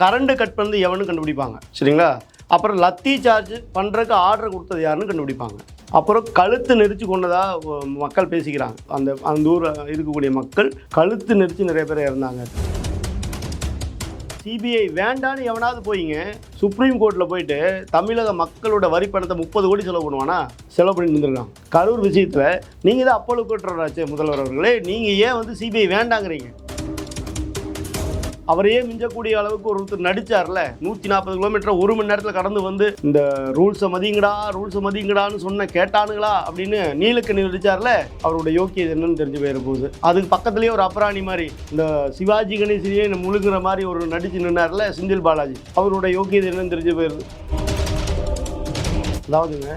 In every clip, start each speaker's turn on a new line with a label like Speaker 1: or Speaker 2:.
Speaker 1: Current cut பண்ணது எவனு கண்டுபிடிப்பாங்க. சரிங்களா? அப்புறம் லத்தி சார்ஜ் பண்ணுறதுக்கு ஆர்டர் கொடுத்தது யாருன்னு கண்டுபிடிப்பாங்க. அப்புறம் கழுத்து நெரிச்சு கொண்டதாக மக்கள் பேசிக்கிறாங்க. அந்த அந்த ஊர் இருக்கக்கூடிய மக்கள் கழுத்து நெரிச்சு நிறைய பேர் இறந்தாங்க. சிபிஐ வேண்டான்னு எவனாவது போயிங்க சுப்ரீம் கோர்ட்டில் போயிட்டு தமிழக மக்களோட வரி பணத்தை முப்பது கோடி செலவு பண்ணுவானா? செலவு பண்ணி இருந்திருக்கான் கரூர் விஷயத்தில் நீங்கள் தான் அப்போலோ கூட்டுறாச்சே முதல்வர் அவர்களே. நீங்கள் ஏன் வந்து சிபிஐ வேண்டாங்கிறீங்க? அவரையே மிஞ்சக்கூடிய அளவுக்கு ஒருத்தர் நடிச்சார்ல? நூற்றி நாற்பது கிலோமீட்டர் ஒரு மணி நேரத்தில் கடந்து வந்து இந்த ரூல்ஸை மதிங்கடா ரூல்ஸை மதிங்கடான்னு சொன்ன கேட்டானுங்களா அப்படின்னு நீலுக்கு நடிச்சார்ல? அவரோட யோக்கியது என்னன்னு தெரிஞ்சு போயிட போகுது. அதுக்கு பக்கத்துலேயே ஒரு அப்ராணி மாதிரி இந்த சிவாஜி கணேசனையே முழுங்குற மாதிரி ஒரு நடிச்சு நின்னார்ல செந்தில் பாலாஜி. அவரோட யோக்கியது என்னன்னு தெரிஞ்சு போயிருது அதாவதுங்க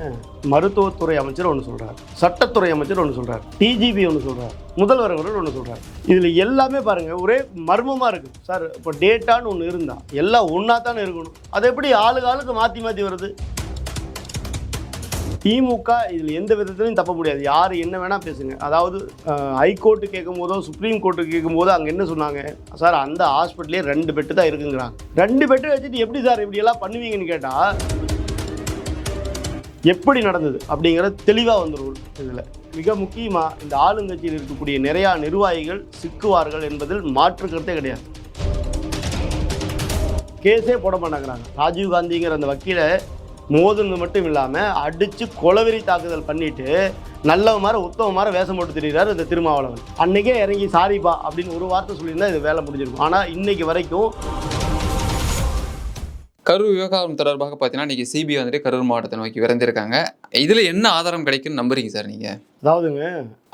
Speaker 1: மருத்துவத்துறை அமைச்சர் ஒன்று சொல்கிறார் சட்டத்துறை அமைச்சர் ஒன்று சொல்கிறார் டிஜிபி ஒன்று சொல்கிறார் முதல்வர் அவர்கள் ஒன்று சொல்கிறார் இதில் எல்லாமே பாருங்கள் ஒரே மர்மமாக இருக்குது சார் இப்போ டேட்டான்னு ஒன்று இருந்தால் எல்லாம் ஒன்றா தானே இருக்கணும். அது எப்படி ஆளுக்கு ஆளுக்கு மாற்றி மாற்றி வருது? திமுக இதில் எந்த விதத்துலையும் தப்ப முடியாது. யார் என்ன வேணால் பேசுங்க. அதாவது ஹைகோர்ட்டு கேட்கும் போதோ சுப்ரீம் கோர்ட்டு கேட்கும் போதோ அங்கே என்ன சொன்னாங்க? சார் அந்த ஹாஸ்பிட்டலே ரெண்டு பெட்டு தான் இருக்குங்கிறாங்க. ரெண்டு பெட்டு வச்சுட்டு எப்படி சார் இப்படி எல்லாம் பண்ணுவீங்கன்னு கேட்டால் எப்படி நடந்தது அப்படிங்கிற தெளிவாக வந்துடும் இதில். மிக முக்கியமாக இந்த ஆளுங்கட்சியில் இருக்கக்கூடிய நிறையா நிர்வாகிகள் சிக்குவார்கள் என்பதில் மாற்று கருத்தே கிடையாது. கேஸே போட மாட்டேங்கிறாங்க. ராஜீவ் காந்திங்கிற அந்த வக்கீலை மோதுனது மட்டும் இல்லாமல் அடித்து கொலவெறி தாக்குதல் பண்ணிட்டு நல்ல மாதிரி உத்தம மாதிரி வேஷம் போட்டு திரிகிறார் இந்த திருமாவளவன். அன்றைக்கே இறங்கி சாரிப்பா அப்படின்னு ஒரு வார்த்தை சொல்லியிருந்தால் இது வேலை முடிஞ்சிருக்கும். ஆனால் இன்னைக்கு வரைக்கும்
Speaker 2: கரூர் விவகாரம் தொடர்பாக பார்த்தீங்கன்னா இன்றைக்கி சிபிஐ வந்துட்டு கரூர் மாவட்டத்தை நோக்கி விரைந்திருக்காங்க. இதில் என்ன ஆதாரம் கிடைக்கும்னு நம்புறீங்க சார் நீங்கள்
Speaker 1: அதாவதுங்க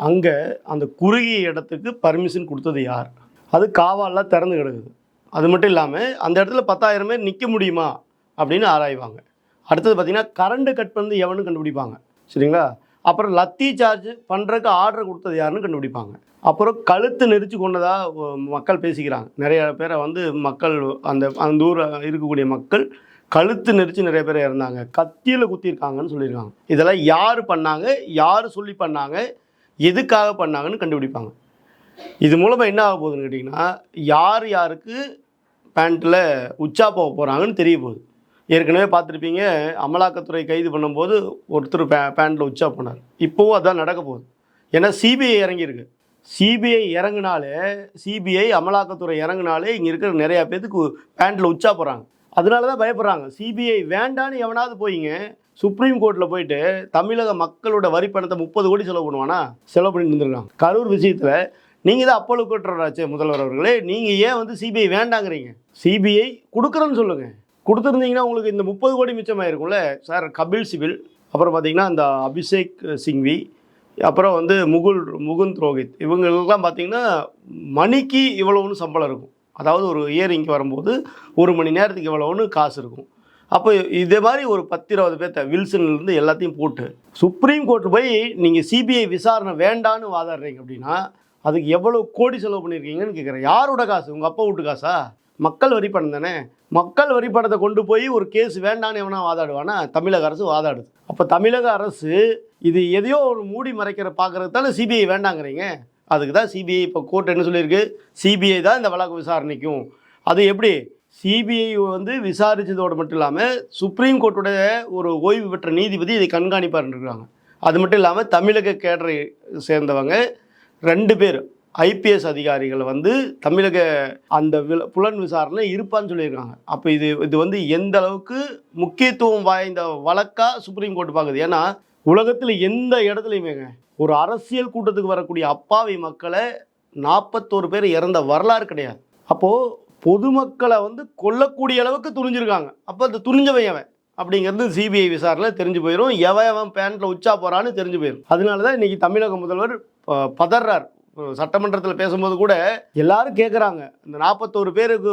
Speaker 1: அங்கே அந்த குறுகிய இடத்துக்கு பர்மிஷன் கொடுத்தது யார்? அது காவாலாம் திறந்து கிடக்குது. அது மட்டும் இல்லாமல் அந்த இடத்துல பத்தாயிரம் பேர் நிற்க முடியுமா? அப்படின்னு ஆராய்வாங்க. அடுத்தது பார்த்தீங்கன்னா கரண்ட்டு கட் பண்ணது எவனு கண்டுபிடிப்பாங்க. சரிங்களா? அப்புறம் லத்தி சார்ஜ் பண்ணுறதுக்கு ஆர்டர் கொடுத்தது யாருன்னு கண்டுபிடிப்பாங்க. அப்புறம் கழுத்து நெரிச்சு கொண்டதாக மக்கள் பேசிக்கிறாங்க. நிறைய பேரை வந்து மக்கள் அந்த அந்த ஊர் இருக்கக்கூடிய மக்கள் கழுத்து நெரிச்சு நிறைய பேர் இறந்தாங்க. கத்தியில் குத்திருக்காங்கன்னு சொல்லியிருக்காங்க. இதெல்லாம் யார் பண்ணாங்க? யார் சொல்லி பண்ணாங்க? எதுக்காக பண்ணாங்கன்னு கண்டுபிடிப்பாங்க. இது மூலமாக என்ன ஆக போகுதுன்னு கேட்டிங்கன்னா யார் யாருக்கு பேண்ட்டில் உச்சா போக போகிறாங்கன்னு தெரிய போகுது. ஏற்கனவே பார்த்துருப்பீங்க அமலாக்கத்துறை கைது பண்ணும்போது ஒருத்தர் பே பேண்ட்டில் உச்சா போனார். இப்போவும் அதான் நடக்க போகுது. ஏன்னா சிபிஐ இறங்கியிருக்கு. சிபிஐ இறங்குனாலே சிபிஐ அமலாக்கத்துறை இறங்குனாலே இங்கே இருக்கிற நிறையா பேத்துக்கு பேண்ட்டில் உச்சா போகிறாங்க அதனால தான் பயப்படுறாங்க. சிபிஐ வேண்டான்னு எவனாவது போயிங்க சுப்ரீம் கோர்ட்டில் போயிட்டு தமிழக மக்களோட வரி பணத்தை முப்பது கோடி செலவு பண்ணுவானா? செலவு பண்ணிட்டு இருந்திருக்காங்க கரூர் விஷயத்தில் நீங்கள் தான் அப்போலோ கூட்டுறாச்சே முதல்வர் அவர்களே. நீங்கள் ஏன் வந்து சிபிஐ வேண்டாங்கிறீங்க? சிபிஐ கொடுக்குறேன்னு சொல்லுங்கள் கொடுத்துருந்தீங்கன்னா உங்களுக்கு இந்த முப்பது கோடி மிச்சமாயிருக்கும்ல. சார் கபில் சிபில் அப்புறம் பார்த்தீங்கன்னா இந்த அபிஷேக் சிங்வி அப்புறம் வந்து முகுல் முகுந்த் ரோஹித். இவங்களுக்கெல்லாம் பார்த்தீங்கன்னா மணிக்கு இவ்வளோன்னு சம்பளம் இருக்கும். அதாவது ஒரு இயரிங்க்கு வரும்போது ஒரு மணி நேரத்துக்கு இவ்வளோன்னு காசு இருக்கும். அப்போ இதே மாதிரி ஒரு பத்து இருபது பேர்த்த வில்சன்லேருந்து எல்லாத்தையும் போட்டு சுப்ரீம் கோர்ட் போய் நீங்கள் சிபிஐ விசாரணை வேண்டான்னு வாதாடுறீங்க அப்படின்னா அதுக்கு எவ்வளோ கோடி செலவு பண்ணியிருக்கீங்கன்னு கேட்குறேன். யாரோட காசு? உங்கள் அப்பா வீட்டு காசா? மக்கள் வரி பணம் தானே? மக்கள் வரி பணத்தை கொண்டு போய் ஒரு கேஸ் வேண்டான்னு எவனா வாதாடுவானா? தமிழக அரசு வாதாடுது. அப்போ தமிழக அரசு இது எதையோ ஒரு மூடி மறைக்கிற பார்க்கறதுக்கு தானே சிபிஐ வேண்டாங்கிறீங்க. அதுக்கு தான் சிபிஐ இப்போ கோர்ட் என்ன சொல்லியிருக்கு? சிபிஐ தான் இந்த வழக்கு விசாரணைக்கும். அது எப்படி? சிபிஐ வந்து விசாரித்ததோடு மட்டும் இல்லாமல் சுப்ரீம் கோர்ட்டுடைய ஒரு ஓய்வு பெற்ற நீதிபதி இதை கண்காணிப்பார் அது மட்டும் இல்லாமல் தமிழக கேடரை சேர்ந்தவங்க ரெண்டு பேர் ஐபிஎஸ் அதிகாரிகள் வந்து தமிழக அந்த வில் புலன் விசாரணை இருப்பான்னு சொல்லியிருக்காங்க. அப்போ இது இது வந்து எந்த அளவுக்கு முக்கியத்துவம் வாய்ந்த வழக்கா சுப்ரீம் கோர்ட் பார்க்குது ஏன்னா உலகத்தில் எந்த இடத்துலையுமேங்க ஒரு அரசியல் கூட்டத்துக்கு வரக்கூடிய அப்பாவி மக்களை நாற்பத்தோரு பேர் இறந்த வரலாறு கிடையாது. அப்போது பொதுமக்களை வந்து கொல்லக்கூடிய அளவுக்கு துணிஞ்சிருக்காங்க. அப்போ அந்த துணிஞ்சவன் அவன். அப்படிங்கிறது சிபிஐ விசாரணை தெரிஞ்சு போயிடும் எவன் எவன் பேண்ட்டில் உச்சா போகிறான்னு தெரிஞ்சு போயிடும் அதனால தான் இன்றைக்கி தமிழக முதல்வர் ப- பதறார் சட்டமன்றத்தில் பேசும்போது கூட எல்லாரும் கேட்குறாங்க இந்த நாற்பத்தோரு பேருக்கு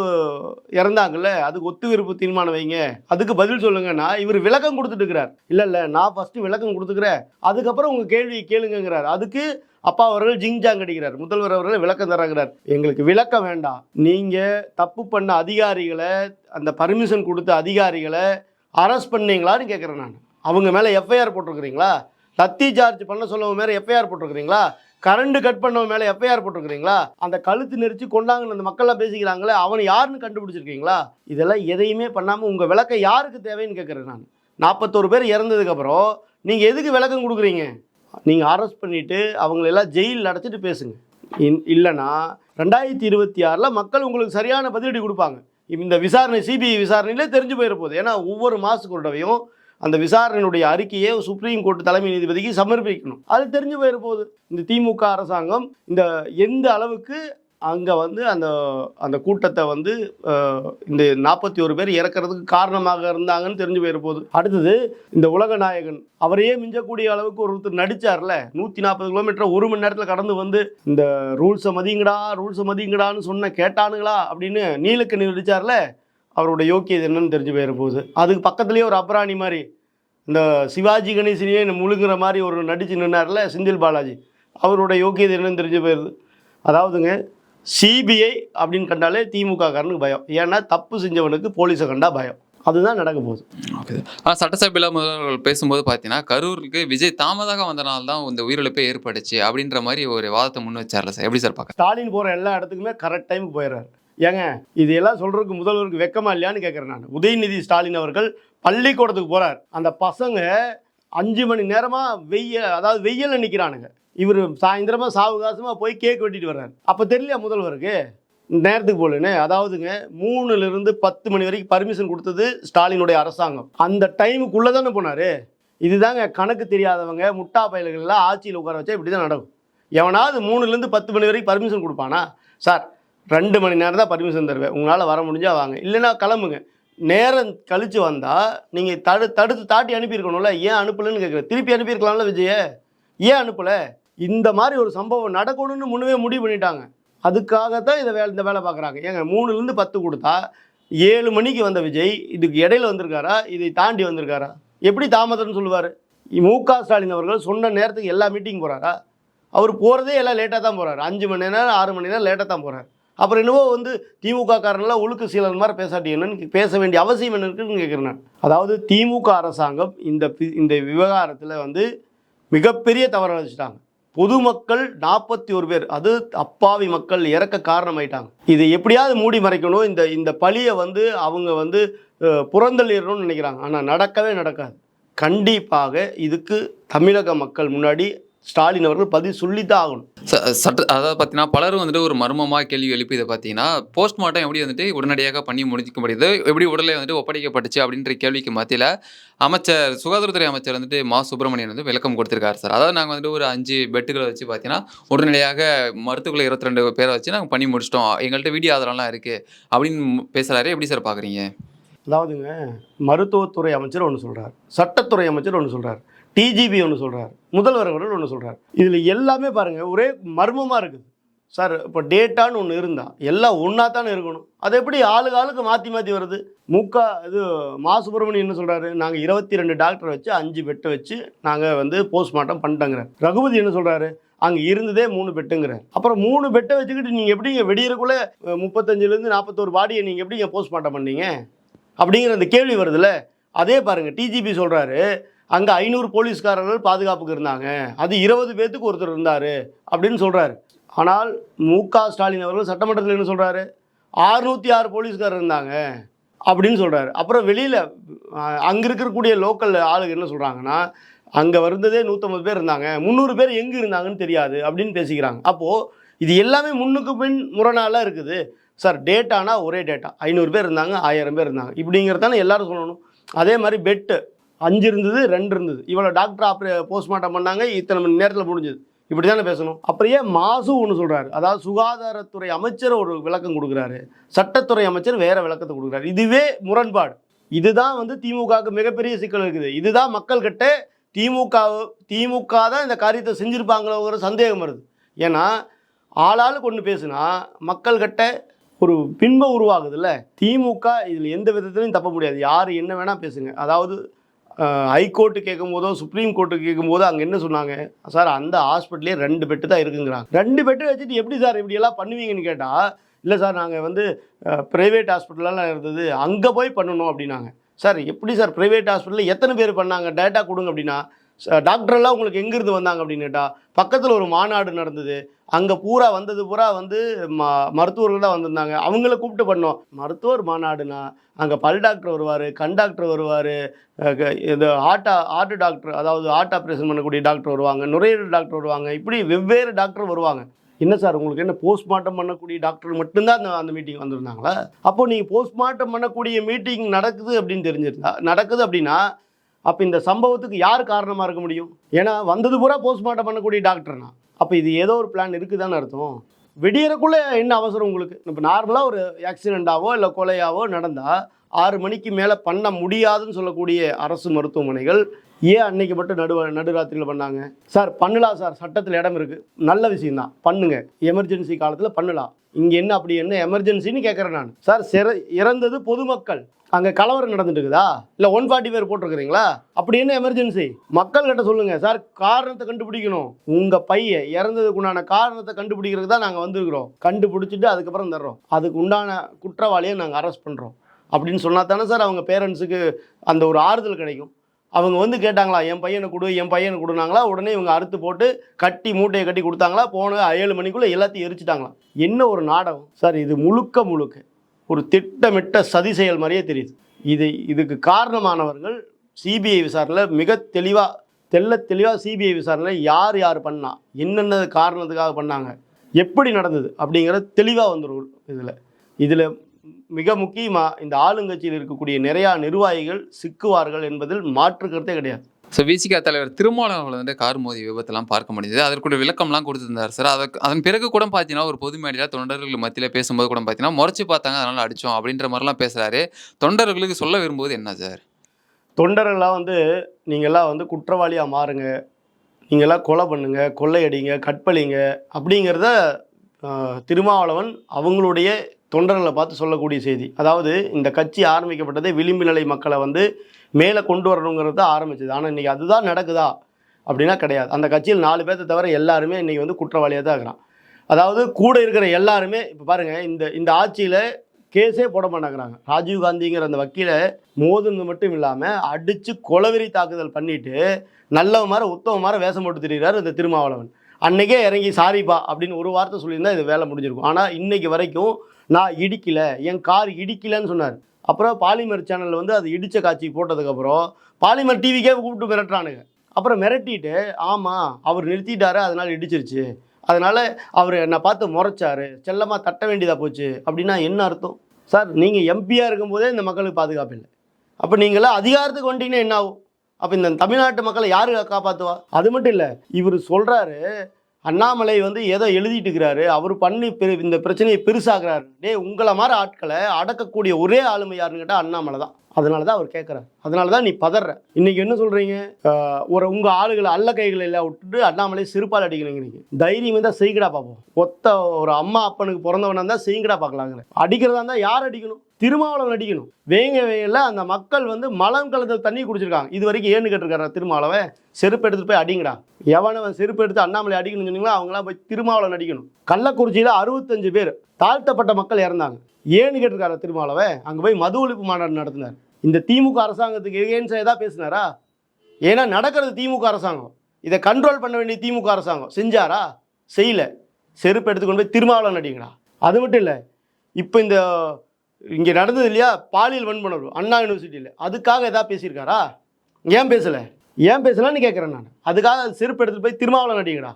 Speaker 1: இறந்தாங்கல்ல அதுக்கு ஒத்து விருப்பு தீர்மானம் வைங்க. அதுக்கு பதில் சொல்லுங்கன்னா இவர் விளக்கம் கொடுத்துட்டு இருக்கிறார். இல்லை இல்லை நான் ஃபஸ்ட்டு விளக்கம் கொடுத்துக்கிறேன். அதுக்கப்புறம் உங்கள் கேள்வி கேளுங்கங்கிறார். அதுக்கு அப்பா அவர்கள் ஜிங்ஜாங் அடிக்கிறார். முதல்வர் அவர்கள் விளக்கம் தராங்கிறார். எங்களுக்கு விளக்கம் வேண்டாம். நீங்கள் தப்பு பண்ண அதிகாரிகளை அந்த பர்மிஷன் கொடுத்த அதிகாரிகளை அரெஸ்ட் பண்ணீங்களான்னு கேட்குறேன் நான். அவங்க மேலே எஃப்ஐஆர் போட்டிருக்கிறீங்களா? தத்தி சார்ஜ் பண்ண சொல்லவும் மேலே எஃப்ஐஆர் போட்டிருக்கிறீங்களா? கரண்ட் கட் பண்ணவன் மேலே எஃப்ஐஆர் போட்டிருக்கிறீங்களா? அந்த கழுத்து நெரிச்சு கொண்டாங்கன்னு அந்த மக்கள்லாம் பேசிக்கிறாங்களே அவன் யாருன்னு கண்டுபிடிச்சிருக்கீங்களா? இதெல்லாம் எதையுமே பண்ணாமல் உங்கள் விளக்கம் யாருக்கு தேவைன்னு கேட்குறேன் நான். நாற்பத்தோரு பேர் இறந்ததுக்கப்புறம் நீங்கள் எதுக்கு விளக்கம் கொடுக்குறீங்க? நீங்கள் அரெஸ்ட் பண்ணிவிட்டு அவங்களெல்லாம் ஜெயிலில் அடைச்சிட்டு பேசுங்க. இன் இல்லைன்னா ரெண்டாயிரத்தி இருபத்தி ஆறில் மக்கள் உங்களுக்கு சரியான பதிலடி கொடுப்பாங்க. இந்த விசாரணை சிபிஐ விசாரணையிலே தெரிஞ்சு போயிட போகுது. ஏன்னா ஒவ்வொரு மாதத்துக்கு ஒரு அந்த விசாரணையினுடைய அறிக்கையை சுப்ரீம் கோர்ட் தலைமை நீதிபதிக்கு சமர்ப்பிக்கணும். அது தெரிஞ்சு போயிட போகுது இந்த திமுக அரசாங்கம் இந்த எந்த அளவுக்கு அங்கே வந்து அந்த அந்த கூட்டத்தை வந்து இந்த நாற்பத்தி ஒரு பேர் இறக்கிறதுக்கு காரணமாக இருந்தாங்கன்னு தெரிஞ்சு போயிருப்போது. அடுத்தது இந்த உலக நாயகன் அவரையே மிஞ்சக்கூடிய அளவுக்கு ஒருத்தர் நடிச்சார்ல நூற்றி நாற்பது கிலோமீட்டர் ஒரு மணி நேரத்தில் கடந்து வந்து இந்த ரூல்ஸை மதிங்கடா ரூல்ஸை மதிங்கடான்னு சொன்ன கேட்டானுங்களா அப்படின்னு நீலக்கண்ணி நடிச்சார்ல அவரோட யோக்கியது என்னன்னு தெரிஞ்சு போயிட போகுது அதுக்கு பக்கத்துலேயே ஒரு அப்ராணி மாதிரி இந்த சிவாஜி கணேசனையே முழுங்குற மாதிரி ஒரு நடிச்சு நின்னார்ல செந்தில் பாலாஜி. அவரோட யோக்கியது என்னன்னு தெரிஞ்சு போயிடுது அதாவதுங்க சிபிஐ அப்படின்னு கண்டாலே திமுக காரனுக்கு பயம். ஏன்னா தப்பு செஞ்சவனுக்கு போலீஸை கண்டா பயம். அதுதான் நடக்க போகுது.
Speaker 2: ஓகே. ஆனால் சட்டசபையில் முதல்வர்கள் பேசும்போது பார்த்தீங்கன்னா கரூருக்கு விஜய் தாமதாக வந்தனால தான் இந்த உயிரிழப்பே ஏற்பட்டுச்சு அப்படின்ற மாதிரி ஒரு வாதத்தை முன் வச்சார்ல சார். எப்படி சார் பார்க்க
Speaker 1: ஸ்டாலின் போகிற எல்லா இடத்துக்குமே கரெக்ட் டைமுக்கு போயிடுறாரு ஏங்க இதையெல்லாம் சொல்கிறதுக்கு முதல்வருக்கு வெக்கமா இல்லையான்னு கேட்குறேன் நான். உதயநிதி ஸ்டாலின் அவர்கள் பள்ளிக்கூடத்துக்கு போகிறார் அந்த பசங்க அஞ்சு மணி நேரமாக வெய்ய அதாவது வெயிலில் நிற்கிறானுங்க இவர் சாயந்தரமாக சாவகாசமாக போய் கேக் வெட்டிட்டு வர்றாரு. அப்போ தெரியலையா முதல்வருக்கு? நேரத்துக்கு போகலன்னு. அதாவதுங்க மூணுலேருந்து பத்து மணி வரைக்கும் பர்மிஷன் கொடுத்தது ஸ்டாலினுடைய அரசாங்கம். அந்த டைமுக்குள்ளே தானே போனார். இதுதாங்க கணக்கு தெரியாதவங்க முட்டா பயல்கள் எல்லாம் ஆட்சியில் உட்கார வச்சா இப்படி தான் நடக்கும். எவனாவது மூணுலேருந்து பத்து மணி வரைக்கும் பர்மிஷன் கொடுப்பானா? சார் ரெண்டு மணி நேரம் தான் பர்மிஷன் தருவேன். உங்களால் வர முடிஞ்சால் வாங்க. இல்லைன்னா கிளம்புங்க. நேரம் கழித்து வந்தால் நீங்கள் தடு தடுத்து தாட்டி அனுப்பியிருக்கணும்ல. ஏன் அனுப்பலைன்னு கேட்குறேன் திருப்பி அனுப்பியிருக்கலாம்ல விஜய. ஏன் அனுப்பலை? இந்த மாதிரி ஒரு சம்பவம் நடக்கணும்னு முன்னவே முடிவு பண்ணிட்டாங்க. அதுக்காகத்தான் இதை வேலை இந்த வேலை பார்க்குறாங்க. ஏங்க மூணுலேருந்து பத்து கொடுத்தா ஏழு மணிக்கு வந்த விஜய் இதுக்கு இடையில வந்திருக்காரா? இதை தாண்டி வந்திருக்காரா? எப்படி தாமதம்னு சொல்லுவார்? மு க. ஸ்டாலின் அவர்கள் சொன்ன நேரத்துக்கு எல்லா மீட்டிங் போகிறாரா அவர் போகிறதே எல்லாம் லேட்டாக தான் போகிறாரு அஞ்சு மணி நேரம் ஆறு மணி நேரம் லேட்டாக தான் போகிறார் அப்புறம் என்னவோ வந்து திமுக காரனெல்லாம் ஒழுக்க சீலன் மாதிரி பேசாட்டி என்னன்னு பேச வேண்டிய அவசியம் என்ன இருக்குன்னு கேட்குறேன் நான். அதாவது திமுக அரசாங்கம் இந்த பி- இந்த விவகாரத்தில் வந்து மிகப்பெரிய தவறு அழைச்சிட்டாங்க பொதுமக்கள் நாற்பத்தி ஒரு பேர் அது அப்பாவி மக்கள் இறக்க காரணமாயிட்டாங்க. இதை எப்படியாவது மூடி மறைக்கணும். இந்த இந்த பழியை வந்து அவங்க வந்து புறந்தள்ளிடணும்னு நினைக்கிறாங்க. ஆனால் நடக்கவே நடக்காது. கண்டிப்பாக இதுக்கு தமிழக மக்கள் முன்னாடி ஸ்டாலின் அவர்கள் பதில் சொல்லித்தான் ஆகணும்.
Speaker 2: சட்ட அதாவது பார்த்தீங்கன்னா பலரும் வந்துட்டு ஒரு மர்மமாக கேள்வி எழுப்பி இதை பார்த்தீங்கன்னா போஸ்ட்மார்ட்டம் எப்படி வந்துட்டு உடனடியாக பண்ணி முடிக்க முடியுது எப்படி உடலை வந்துட்டு ஒப்படைக்கப்பட்டுச்சு அப்படின்ற கேள்விக்கு மத்தியில் அமைச்சர் சுகாதாரத்துறை அமைச்சர் வந்துட்டு மா. சுப்பிரமணியன் வந்து விளக்கம் கொடுத்திருக்காரு சார். அதாவது நாங்கள் வந்துட்டு ஒரு அஞ்சு பெட்டுகளை வச்சு பார்த்தீங்கன்னா உடனடியாக மருத்துவக்குள்ள இருபத்தி ரெண்டு பேரை வச்சு நாங்கள் பண்ணி முடிச்சிட்டோம். எங்கள்கிட்ட வீடியோ ஆதாரம்லாம் இருக்குது அப்படின்னு பேசுகிறாரு எப்படி சார் பார்க்குறீங்க
Speaker 1: அதாவதுங்க மருத்துவத்துறை அமைச்சர் ஒன்று சொல்கிறார் சட்டத்துறை அமைச்சர் ஒன்று சொல்கிறார் டிஜிபி ஒன்று சொல்கிறார் முதல்வர் அவர்கள் ஒன்று சொல்கிறார் இதில் எல்லாமே பாருங்கள் ஒரே மர்மமாக இருக்குது. சார் இப்போ டேட்டான்னு ஒன்று இருந்தால் எல்லாம் ஒன்றா தானே இருக்கணும். அது எப்படி ஆளுக்கு ஆளுக்கு மாற்றி மாற்றி வருது? முக்கா இது மா சுப்பிரமணியம் என்ன சொல்கிறாரு நாங்கள் இருபத்தி ரெண்டு டாக்டரை வச்சு அஞ்சு பெட்டை வச்சு நாங்கள் வந்து போஸ்ட்மார்ட்டம் பண்ணிட்டோங்கிறார். ரகுபதி என்ன சொல்கிறாரு அங்கே இருந்ததே மூணு பெட்டுங்கிறார் அப்புறம் மூணு பெட்டை வச்சுக்கிட்டு நீங்கள் எப்படிங்க வெடியிறக்குள்ளே முப்பத்தஞ்சுலேருந்து நாற்பத்தோரு பாடியை நீங்கள் எப்படிங்க போஸ்ட்மார்ட்டம் பண்ணீங்க? அப்படிங்கிற அந்த கேள்வி வருதுல்ல. அதே பாருங்கள் டிஜிபி சொல்கிறாரு அங்கே ஐநூறு போலீஸ்காரர்கள் பாதுகாப்புக்கு இருந்தாங்க. அது இருபது பேர்த்துக்கு ஒருத்தர் இருந்தார் அப்படின்னு சொல்கிறாரு ஆனால் மு க ஸ்டாலின் அவர்கள் சட்டமன்றத்தில் என்ன சொல்கிறாரு ஆறுநூற்றி ஆறு போலீஸ்காரர் இருந்தாங்க அப்படின்னு சொல்கிறாரு அப்புறம் வெளியில் அங்கே இருக்கக்கூடிய லோக்கல் ஆளுங்க என்ன சொல்கிறாங்கன்னா அங்கே வந்ததே நூற்றம்பது பேர் இருந்தாங்க. முந்நூறு பேர் எங்கே இருந்தாங்கன்னு தெரியாது அப்படின்னு பேசிக்கிறாங்க. அப்போது இது எல்லாமே முன்னுக்கு பின் முரணாலாம் இருக்குது. சார் டேட்டானா ஒரே டேட்டா ஐநூறு பேர் இருந்தாங்க ஆயிரம் பேர் இருந்தாங்க. இப்படிங்கிறதானே எல்லாரும் சொல்லணும். அதே மாதிரி பெட்டு அஞ்சு இருந்தது ரெண்டு இருந்தது. இவ்வளோ டாக்டர் ஆப்ரே போஸ்ட்மார்ட்டம் பண்ணாங்க இத்தனை மணி நேரத்தில் முடிஞ்சது. இப்படி தானே பேசணும்? அப்புறம் ஏன் மாசு ஒன்று சொல்கிறாரு அதாவது சுகாதாரத்துறை அமைச்சர் ஒரு விளக்கம் கொடுக்குறாரு. சட்டத்துறை அமைச்சர் வேறு விளக்கத்தை கொடுக்குறாரு. இதுவே முரண்பாடு. இதுதான் வந்து திமுகவுக்கு மிகப்பெரிய சிக்கல் இருக்குது. இதுதான் மக்கள்கிட்ட திமுக திமுக தான் இந்த காரியத்தை செஞ்சுருப்பாங்களோங்கிற சந்தேகம் வருது. ஏன்னா ஆளாளுக்கு ஒன்று பேசுனா மக்கள்கிட்ட ஒரு பின்பம் உருவாகுதுல்ல. திமுக இதில் எந்த விதத்துலையும் தப்ப முடியாது. யார் என்ன வேணால் பேசுங்க. அதாவது ஹைகோர்ட்டு கேட்கும் போதோ சுப்ரீம் கோர்ட்டு கேட்கும் போதோ அங்கே என்ன சொன்னாங்க? சார் அந்த ஹாஸ்பிட்டலே ரெண்டு பெட்டு தான் இருக்குங்கிறாங்க. ரெண்டு பெட்டு வச்சுட்டு எப்படி சார் இப்படியெல்லாம் பண்ணுவீங்கன்னு கேட்டால் இல்லை சார் நாங்கள் வந்து ப்ரைவேட் ஹாஸ்பிட்டலெலாம் இருந்தது. அங்கே போய் பண்ணணும் அப்படின்னாங்க. சார் எப்படி சார் ப்ரைவேட் ஹாஸ்பிட்டலில் எத்தனை பேர் பண்ணாங்க? டேட்டா கொடுங்க அப்படின்னா டாக்டரெல்லாம் உங்களுக்கு எங்கேருந்து வந்தாங்க அப்படின்னு கேட்டால் பக்கத்தில் ஒரு மாநாடு நடந்தது. அங்கே பூரா வந்தது பூரா வந்து ம மருத்துவர்கள் தான் வந்திருந்தாங்க. அவங்கள கூப்பிட்டு பண்ணோம். மருத்துவர் மாநாடுனா அங்கே பல் டாக்டர் வருவார் கண் டாக்டர் வருவார் இது ஹார்ட் ஹார்ட் டாக்டர் அதாவது ஹார்ட் ஆப்ரேஷன் பண்ணக்கூடிய டாக்டர் வருவாங்க நுரையீரல் டாக்டர் வருவாங்க இப்படி வெவ்வேறு டாக்டர் வருவாங்க. என்ன சார் உங்களுக்கு என்ன போஸ்ட்மார்ட்டம் பண்ணக்கூடிய டாக்டர் மட்டும்தான் அந்த அந்த மீட்டிங் வந்திருந்தாங்களா? அப்போ நீங்கள் போஸ்ட்மார்ட்டம் பண்ணக்கூடிய மீட்டிங் நடக்குது அப்படின்னு தெரிஞ்சிருந்தா நடக்குது அப்படின்னா அப்போ இந்த சம்பவத்துக்கு யார் காரணமாக இருக்க முடியும்? ஏன்னா வந்தது பூரா போஸ்ட்மார்ட்டம் பண்ணக்கூடிய டாக்டர்னா அப்போ இது ஏதோ ஒரு பிளான் இருக்குதான்னு அர்த்தம். விடியறக்குள்ளே என்ன அவசரம் உங்களுக்கு? இப்போ நார்மலாக ஒரு ஆக்சிடெண்ட்டாவோ இல்லை கொலையாவோ நடந்தால் ஆறு மணிக்கு மேலே பண்ண முடியாதுன்னு சொல்லக்கூடிய அரசு மருத்துவமனைகள் ஏன் அன்னைக்கு மட்டும் நடு நடுராத்திரியில் பண்ணாங்க? சார் பண்ணலாம் சார். சட்டத்தில் இடம் இருக்குது நல்ல விஷயம்தான். பண்ணுங்க. எமர்ஜென்சி காலத்தில் பண்ணலாம். இங்கே என்ன அப்படி என்ன எமர்ஜென்சின்னு கேட்குறேன் நான். சார் சிற இறந்தது பொதுமக்கள். அங்கே கலவரம் நடந்துட்டு இருக்குதா இல்லை ஒன் ஃபார்ட்டி பேர் போட்டிருக்கிறீங்களா? அப்படி என்ன எமர்ஜென்சி மக்கள்கிட்ட சொல்லுங்கள் சார் காரணத்தை கண்டுபிடிக்கணும். உங்கள் பையன் இறந்ததுக்கு உண்டான காரணத்தை கண்டுபிடிக்கிறதுக்கு தான் நாங்கள் வந்துருக்குறோம். கண்டுபிடிச்சிட்டு அதுக்கப்புறம் தர்றோம். அதுக்கு உண்டான குற்றவாளியை நாங்கள் அரெஸ்ட் பண்ணுறோம் அப்படின்னு சொன்னா தானே சார் அவங்க பேரண்ட்ஸுக்கு அந்த ஒரு ஆறுதல் கிடைக்கும். அவங்க வந்து கேட்டாங்களா என் பையனை கொடு என் பையனை கொடுனாங்களா? உடனே இவங்க அறுத்து போட்டு கட்டி மூட்டையை கட்டி கொடுத்தாங்களா? போன ஏழு மணிக்குள்ளே எல்லாத்தையும் எரிச்சிட்டாங்களாம். என்ன ஒரு நாடகம்? சார் இது முழுக்க முழுக்க ஒரு திட்டமிட்ட சதி செயல் மாதிரியே தெரியுது. இது இதுக்கு காரணமானவர்கள் சிபிஐ விசாரணையில் மிக தெளிவாக தெல்ல தெளிவாக சிபிஐ விசாரணையில் யார் யார் பண்ணா என்னென்ன காரணத்துக்காக பண்ணாங்க எப்படி நடந்தது அப்படிங்கிறது தெளிவாக வந்துடும் இதில். இதில் மிக முக்கியமாக இந்த ஆளுங்கட்சியில் இருக்கக்கூடிய நிறையா நிர்வாகிகள் சிக்குவார்கள் என்பதில் மாற்று கருத்தே கிடையாது.
Speaker 2: ஸோ விசிகா தலைவர் திருமாவளவன் அவர்கள் வந்து கார் மோதி விபத்தெல்லாம் பார்க்க முடியுது அதற்குரிய விளக்கம்லாம் கொடுத்துருந்தார் சார். அதற்கு அதன் பிறகு கூட பார்த்தீங்கன்னா ஒரு பொது மேடையில் தொண்டர்கள் மத்தியில் பேசும்போது கூட பார்த்தீங்கன்னா முறைச்சி பார்த்தாங்க அதனால அடித்தோம் அப்படின்ற மாதிரிலாம் பேசுகிறாரு தொண்டர்களுக்கு சொல்ல விரும்புவது என்ன சார்?
Speaker 1: தொண்டர்கள்லாம் வந்து நீங்கள்லாம் வந்து குற்றவாளியாக மாறுங்க. நீங்கள்லாம் கொலை பண்ணுங்க கொள்ளையடிங்க கற்பழிங்க அப்படிங்கிறத திருமாவளவன் அவங்களுடைய தொண்டர்களை பார்த்து சொல்லக்கூடிய செய்தி. அதாவது இந்த கட்சி ஆரம்பிக்கப்பட்டதே விளிம்பு நிலை மக்களை வந்து மேலே கொண்டு வரணுங்கிறது தான் ஆரம்பிச்சது. ஆனால் இன்றைக்கி அதுதான் நடக்குதா? அப்படின்னா கிடையாது. அந்த கட்சியில் நாலு பேர்த்த தவிர எல்லாருமே இன்றைக்கி வந்து குற்றவாளியாக தான் இருக்கிறான். அதாவது கூட இருக்கிற எல்லாருமே இப்போ பாருங்கள் இந்த இந்த ஆட்சியில் கேஸே போட மாட்டேங்கிறாங்க. ராஜீவ் காந்திங்கிற அந்த வக்கீலை மோதுனது மட்டும் இல்லாமல் அடித்து கொலவெறி தாக்குதல் பண்ணிட்டு நல்லவ மாதிரி உத்தம மாதிரி வேஷம் போட்டு திரிகிறார் இந்த திருமாவளவன். அன்னைக்கே இறங்கி சாரிப்பா அப்படின்னு ஒரு வார்த்தை சொல்லியிருந்தா இது வேலை முடிஞ்சிருக்கும். ஆனால் இன்னைக்கு வரைக்கும் நான் இடிக்கலை என் கார் இடிக்கலைன்னு சொன்னார். அப்புறம் பாலிமர் சேனலில் வந்து அது இடித்த காட்சி போட்டதுக்கப்புறம் பாலிமர் டிவிக்கே கூப்பிட்டு மிரட்டுறானுங்க. அப்புறம் மிரட்டிட்டு ஆமாம் அவர் நிறுத்திட்டாரு அதனால் இடிச்சிருச்சு. அதனால் அவர் என்னை பார்த்து முறைச்சாரு. செல்லமாக தட்ட வேண்டியதாக போச்சு அப்படின்னா என்ன அர்த்தம்? சார் நீங்கள் எம்பியாக இருக்கும்போதே இந்த மக்களுக்கு பாதுகாப்பு இல்லை. அப்போ நீங்களாம் அதிகாரத்துக்கு வந்துட்டீங்கன்னா என்ன ஆகும்? அப்போ இந்த தமிழ்நாட்டு மக்களை யாரு காப்பாற்றுவா அது மட்டும் இல்லை இவர் சொல்கிறாரு அண்ணாமலை வந்து ஏதோ எழுதிட்டு இருக்கிறாரு. அவர் பண்ணி பெரு இந்த பிரச்சனையை பெருசாகிறாரு டே உங்களை மாதிரி ஆட்களை அடக்கக்கூடிய ஒரே ஆளுமை யாருன்னு கேட்டால் அண்ணாமலை தான். அதனால தான் அவர் கேட்குறாரு அதனால தான் நீ பதற. இன்னைக்கு என்ன சொல்கிறீங்க ஒரு உங்கள் ஆளுகளை அல்ல கைகளை எல்லாம் விட்டுட்டு அண்ணாமலை சிறுப்பால் அடிக்கிறீங்க நீங்கள் தைரியம் இருந்தால் செய்கடா பார்ப்போம். ஒத்த ஒரு அம்மா அப்பனுக்கு பிறந்தவனா இருந்தால் செய்கடா பார்க்கலாங்கிற அடிக்கிறதா இருந்தால் யார் அடிக்கணும்? திருமாவளவன் அடிக்கணும் வேங்க வேங்கல அந்த மக்கள் வந்து மலம் கலந்த தண்ணி குடிச்சிருக்காங்க. இது வரைக்கும் ஏன்னு கேட்டிருக்காரு திருமாவளவன் செருப்பு எடுத்துட்டு போய் அடிங்கடா. எவனவன் செருப்பு எடுத்து அண்ணாமலை அடிக்கணும்னு சொன்னீங்களோ அவங்களாம் போய் திருமாவளவன் அடிக்கணும் கள்ளக்குறிச்சியில் அறுபத்தஞ்சு பேர் தாழ்த்தப்பட்ட மக்கள் இறந்தாங்க. ஏன்னு கேட்டிருக்காரு திருமாவளவன் அங்கே போய் மது ஒழிப்பு மாநாடு நடத்தினார். இந்த திமுக அரசாங்கத்துக்கு எகேன்ஸ்டாக ஏதாவது பேசினாரா? ஏன்னா நடக்கிறது திமுக அரசாங்கம். இதை கண்ட்ரோல் பண்ண வேண்டிய திமுக அரசாங்கம். செஞ்சாரா? செய்யல. செருப்பு எடுத்துக்கொண்டு போய் திருமாவளவன் அடிங்கடா அது மட்டும் இல்லை இப்போ இந்த இங்கே நடந்தது இல்லையா? பாலியல் வன்புணர்வு அண்ணா யூனிவர்சிட்டியில் அதுக்காக எதாவது பேசியிருக்காரா? ஏன் பேசலை? ஏன் பேசலான்னு கேட்குறேன் நான். அதுக்காக செருப்பு எடுத்துகிட்டு போய் திருமாவளம் நடிகடா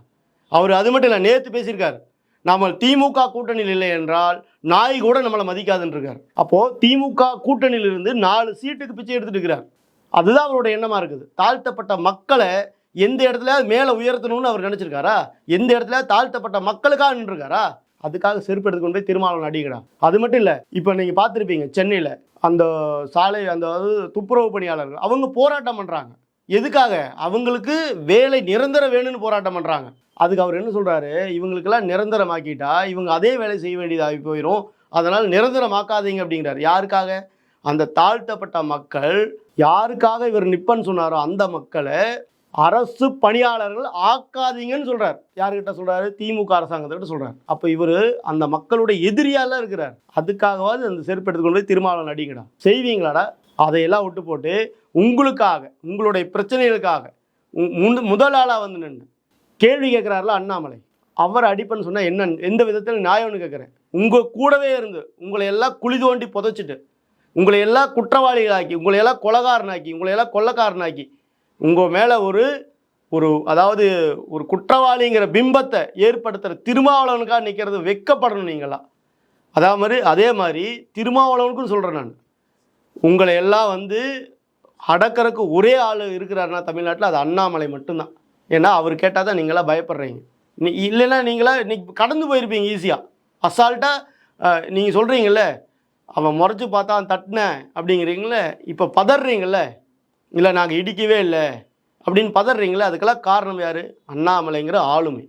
Speaker 1: அவர் அது மட்டும் இல்லை நேற்று பேசியிருக்காரு. நாம திமுக கூட்டணியில் இல்லை என்றால் நாய் கூட நம்மளை மதிக்காதுன்றிருக்கார். அப்போது திமுக கூட்டணியிலிருந்து நாலு சீட்டுக்கு பிச்சை எடுத்துட்டு இருக்கிறார். அதுதான் அவரோட எண்ணமாக இருக்குது. தாழ்த்தப்பட்ட மக்களை எந்த இடத்துல மேலே உயர்த்தணும்னு அவர் நினச்சிருக்காரா? எந்த இடத்துல தாழ்த்தப்பட்ட மக்களுக்காக நின்றுருக்காரா? அதுக்காக செருப்பு எடுத்து கொண்டு போய் திருமாவளவன் அடிக்கடா அது மட்டும் இல்லை இப்போ நீங்கள் பார்த்துருப்பீங்க சென்னையில் அந்த சாலை அந்த அதாவது துப்புரவு பணியாளர்கள் அவங்க போராட்டம் பண்ணுறாங்க எதுக்காக? அவங்களுக்கு வேலை நிரந்தரம் வேணும்னு போராட்டம் பண்ணுறாங்க அதுக்கு அவர் என்ன சொல்கிறாரு இவங்களுக்கெல்லாம் நிரந்தரமாக்கிட்டா இவங்க அதே வேலை செய்ய வேண்டியதாகி போயிடும் அதனால் நிரந்தரமாக்காதீங்க அப்படிங்கிறார். யாருக்காக? அந்த தாழ்த்தப்பட்ட மக்கள். யாருக்காக இவர் நிப்பன்னு சொன்னாரோ அந்த மக்களை அரசு பணியாளர்கள் ஆக்காதீங்கன்னு சொல்றார். யாருக்கிட்ட சொல்றாரு? திமுக அரசாங்கத்திட்ட சொல்றாரு. அப்போ இவர் அந்த மக்களுடைய எதிரியால இருக்கிறார். அதுக்காகவாது அந்த செருப்பு எடுத்துக்கொண்டு போய் திருமாவளவன் அடிங்கடா. செய்வீங்களாடா? அதையெல்லாம் விட்டு போட்டு உங்களுக்காக உங்களுடைய பிரச்சனைகளுக்காக உ- முதல் ஆளாக வந்து நின்று கேள்வி கேட்குறாருல அண்ணாமலை. அவர் அடிப்பேன்னு சொன்னால் என்ன எந்த விதத்தில் நியாயம்னு கேட்குறேன்? உங்கள் கூடவே இருந்து உங்களை எல்லாம் குழி தோண்டி புதைச்சிட்டு உங்களை எல்லாம் குற்றவாளிகளாக்கி உங்களை எல்லாம் கொலகாரனாக்கி உங்களை எல்லாம் கொள்ளக்காரனாக்கி உங்கள் மேலே ஒரு ஒரு அதாவது ஒரு குற்றவாளிங்கிற பிம்பத்தை ஏற்படுத்துகிற திருமாவளவனுக்காக நிற்கிறது வெக்கப்படணும் நீங்களா? அதே மாதிரி அதே மாதிரி திருமாவளவனுக்கும் சொல்கிறேன் நான். உங்களை எல்லாம் வந்து அடக்கறக்கு ஒரே ஆள் இருக்கிறாருன்னா தமிழ்நாட்டில் அது அண்ணாமலை மட்டும்தான். ஏன்னா அவர் கேட்டால் தான் நீங்களாம் பயப்படுறீங்க. நீ இல்லைன்னா நீங்களா இன்னைக்கு கடந்து போயிருப்பீங்க ஈஸியாக அசால்ட்டாக நீங்கள் சொல்கிறீங்கள அவன் முறைச்சி பார்த்தா தட்டினேன் அப்படிங்கிறீங்களே இப்போ பதறீங்களே இல்லை நாங்கள் இடிக்கவே இல்லை அப்படின்னு பதறீங்களே அதுக்கெல்லாம் காரணம் யார்? அண்ணாமலைங்கிற ஆளுமை.